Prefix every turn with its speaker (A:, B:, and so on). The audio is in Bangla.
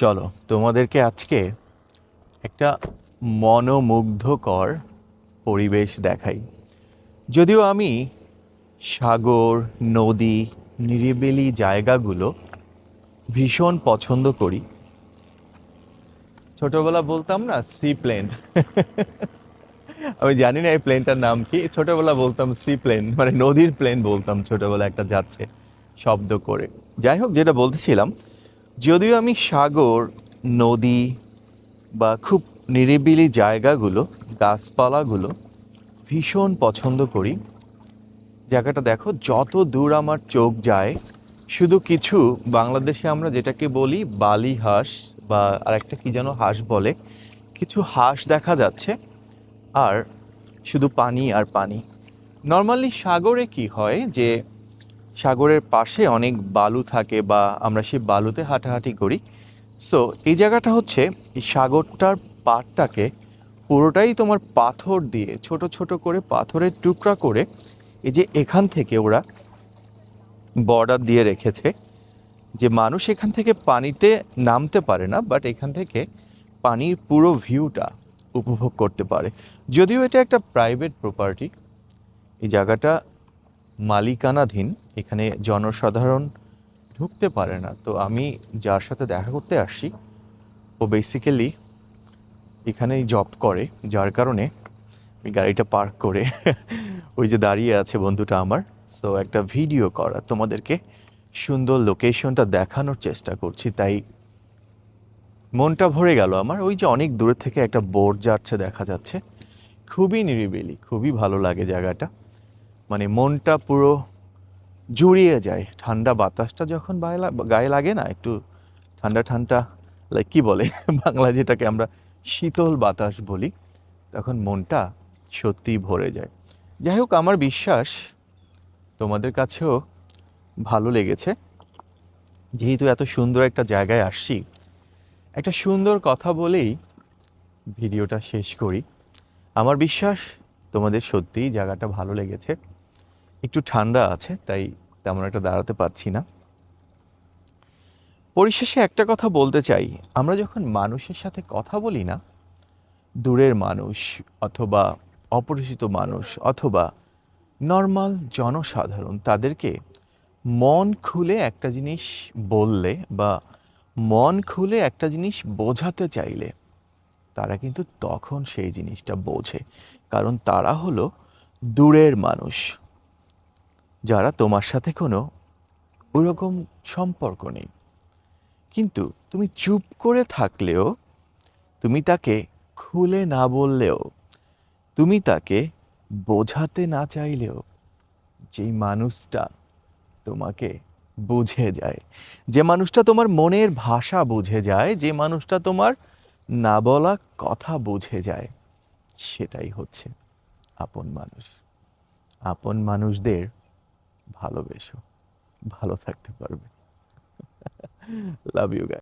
A: চলো, তোমাদেরকে আজকে একটা মনোমুগ্ধকর পরিবেশ দেখাই। যদিও আমি সাগর, নদী, নিরিবিলি জায়গাগুলো ভীষণ পছন্দ করি। ছোটবেলা বলতাম না সি প্লেন আমি জানি না এই প্লেনটার নাম কি। ছোটবেলা বলতাম সি প্লেন মানে নদীর প্লেন বলতাম ছোটবেলা একটা যাচ্ছে, শব্দ করে। যাই হোক, যেটা বলতেছিলাম যদিও আমি সাগর, নদী বা খুব নিরিবিলি জায়গাগুলো, গাছপালাগুলো ভীষণ পছন্দ করি। জায়গাটা দেখো, যত দূর আমার চোখ যায়, শুধু কিছু বাংলাদেশে আমরা যেটাকে বলি বালি হাঁস বা আরেকটা কি যেন হাঁস বলে, কিছু হাঁস দেখা যাচ্ছে, আর শুধু পানি আর পানি। নর্মালি সাগরে কি হয় যে সাগরের পাশে অনেক বালু থাকে বা আমরা সেই বালুতে হাঁটাহাঁটি করি। সো এই জায়গাটা হচ্ছে সাগরটার পাড়টাকে পুরোটাই তোমার পাথর দিয়ে, ছোট ছোট করে পাথরের টুকরা করে, এই যে এখান থেকে ওরা বর্ডার দিয়ে রেখেছে, যে মানুষ এখান থেকে পানিতে নামতে পারে না বাট এখান থেকে পানির পুরো ভিউটা উপভোগ করতে পারে। যদিও এটা একটা প্রাইভেট প্রপার্টি এই জায়গাটা মালিকানাধীন, এখানে জনসাধারণ ঢুকতে পারে না। তো আমি যার সাথে দেখা করতে আসছি ও বেসিক্যালি এখানেই জব করে, যার কারণে আমি গাড়িটা পার্ক করে ওই যে দাঁড়িয়ে আছে বন্ধুটা আমার। সো একটা ভিডিও করা, তোমাদেরকে সুন্দর লোকেশনটা দেখানোর চেষ্টা করছি, তাই মনটা ভরে গেল আমার। ওই যে অনেক দূরে থেকে একটা বোর্ড যাচ্ছে, দেখা যাচ্ছে। খুবই নিরিবিলি, খুবই ভালো লাগে জায়গাটা। মানে মনটা পুরো জুড়িয়ে যায়। ঠান্ডা বাতাসটা যখন গায়ে লাগে না, একটু ঠান্ডা ঠান্ডা লাইক কি বলে? বাংলা যেটাকে আমরা শীতল বাতাস বলি, তখন মনটা সত্যিই ভরে যায়। যাই হোক, আমার বিশ্বাস তোমাদের কাছেও ভালো লেগেছে। যেহেতু এত সুন্দর একটা জায়গায় আসছি, একটা সুন্দর কথা বলেই ভিডিওটা শেষ করি। আমার বিশ্বাস তোমাদের সত্যিই জায়গাটা ভালো লেগেছে। একটু ঠান্ডা আছে, তাই তেমন একটা দাঁড়াতে পারছি না। পরিশেষে একটা কথা বলতে চাই। আমরা যখন মানুষের সাথে কথা বলি না, দূরের মানুষ অথবা অপরিচিত মানুষ অথবা নর্মাল জনসাধারণ, তাদেরকে মন খুলে একটা জিনিস বললে বা মন খুলে একটা জিনিস বোঝাতে চাইলে, তারা কিন্তু তখন সেই জিনিসটা বোঝে। কারণ তারা হলো দূরের মানুষ। যারা তোমার সাথে কোনো ওরকম সম্পর্ক নেই। কিন্তু তুমি চুপ করে থাকলেও, তুমি তাকে খুলে না বললেও, তুমি তাকে বোঝাতে না চাইলেও, যেই মানুষটা তোমাকে বুঝে যায়, যে মানুষটা তোমার মনের ভাষা বুঝে যায়, যে মানুষটা তোমার না বলা কথা বুঝে যায়, সেটাই হচ্ছে আপন মানুষ। আপন মানুষদের ভালোবেসো। ভালো থাকতে পারবে। Love you guy